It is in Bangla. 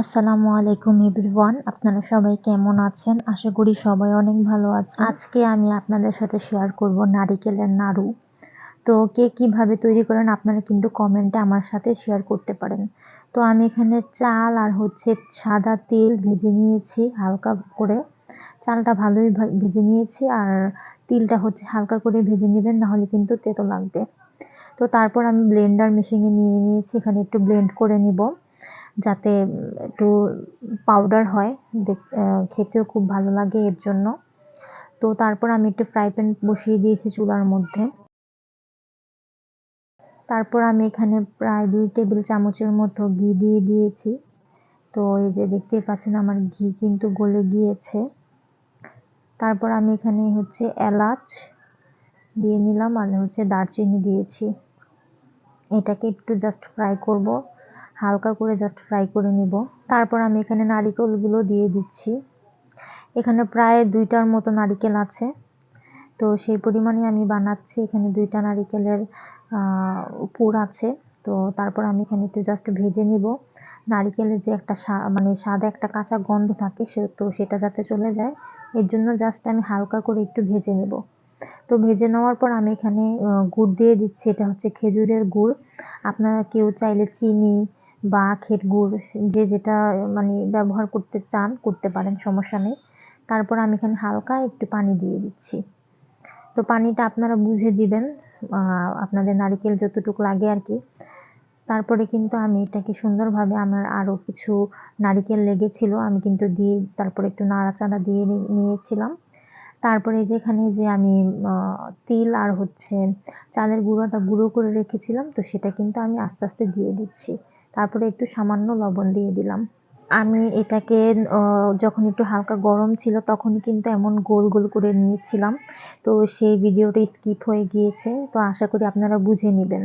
আসসালামু আলাইকুম এভরিওয়ান, আপনারা সবাই কেমন আছেন? আশা করি সবাই অনেক ভালো আছেন। আজকে আমি আপনাদের সাথে শেয়ার করব নারিকেলের নাড়ু। তো কে কীভাবে তৈরি করেন আপনারা কিন্তু কমেন্টে আমার সাথে শেয়ার করতে পারেন। তো আমি এখানে চাল আর হচ্ছে সাদা তেল ভেজে নিয়েছি হালকা করে। চালটা ভালোই ভেজে নিয়েছি আর তিলটা হচ্ছে হালকা করে ভেজে নেবেন, নাহলে কিন্তু তেতো লাগবে। তো তারপর আমি ব্লেন্ডার মেশিনে নিয়ে নিয়েছি, এখানে একটু ব্লেন্ড করে নিব। যাতে একটু পাউডার হয় খেতেও খুব ভালো লাগে এর জন্য। তো তারপর আমি একটু ফ্রাই প্যান বসিয়ে দিয়েছি চুলার মধ্যে। তারপর আমি এখানে প্রায় দুই টেবিল চামচের মতো ঘি দিয়ে দিয়েছি। তো এই যে দেখতেই পাচ্ছেন আমার ঘি কিন্তু গলে গিয়েছে। তারপর আমি এখানে হচ্ছে এলাচ দিয়ে নিলাম আর হচ্ছে দারচিনি দিয়েছি। এটাকে একটু জাস্ট ফ্রাই করব। হালকা করে জাস্ট ফ্রাই করে নিব। তারপর আমি এখানে নারিকেলগুলো দিয়ে দিচ্ছি। এখানে প্রায় দুইটার মতো নারিকেল আছে। তো সেই পরিমাণে আমি বানাচ্ছি। এখানে দুইটা নারিকেলের পুর আছে। তো তারপর আমি এখানে একটু জাস্ট ভেজে নিব। নারিকেলের যে একটা মানে সাদা একটা কাঁচা গন্ধ থাকে, সে, তো সেটা যাতে চলে যায়, এর জন্য জাস্ট আমি হালকা করে একটু ভেজে নেব। তো ভেজে নেওয়ার পর আমি এখানে গুড় দিয়ে দিচ্ছি। এটা হচ্ছে খেজুরের গুড়। আপনারা কেউ চাইলে চিনি বা আখের গুড়, যে যেটা মানে ব্যবহার করতে চান, করতে পারেন, সমস্যা নেই। তারপর আমি এখানে হালকা একটু পানি দিয়ে দিচ্ছি। তো পানিটা আপনারা বুঝে দিবেন আপনাদের নারিকেল যতটুকু লাগে আর কি। তারপরে কিন্তু আমি এটাকে সুন্দরভাবে আমার আরও কিছু নারিকেল লেগেছিল, আমি কিন্তু দিয়ে, তারপরে একটু নাড়াচাড়া দিয়ে নিয়েছিলাম। তারপরে যেখানে যে আমি তিল আর হচ্ছে চালের গুঁড়োটা গুঁড়ো করে রেখেছিলাম, তো সেটা কিন্তু আমি আস্তে আস্তে দিয়ে দিচ্ছি। তারপরে একটু সামান্য লবণ দিয়ে দিলাম। আমি এটাকে যখন একটু হালকা গরম ছিল তখন কিন্তু এমন গোল গোল করে নিয়েছিলাম। তো সেই ভিডিওটা স্কিপ হয়ে গিয়েছে। তো আশা করি আপনারা বুঝে নেবেন।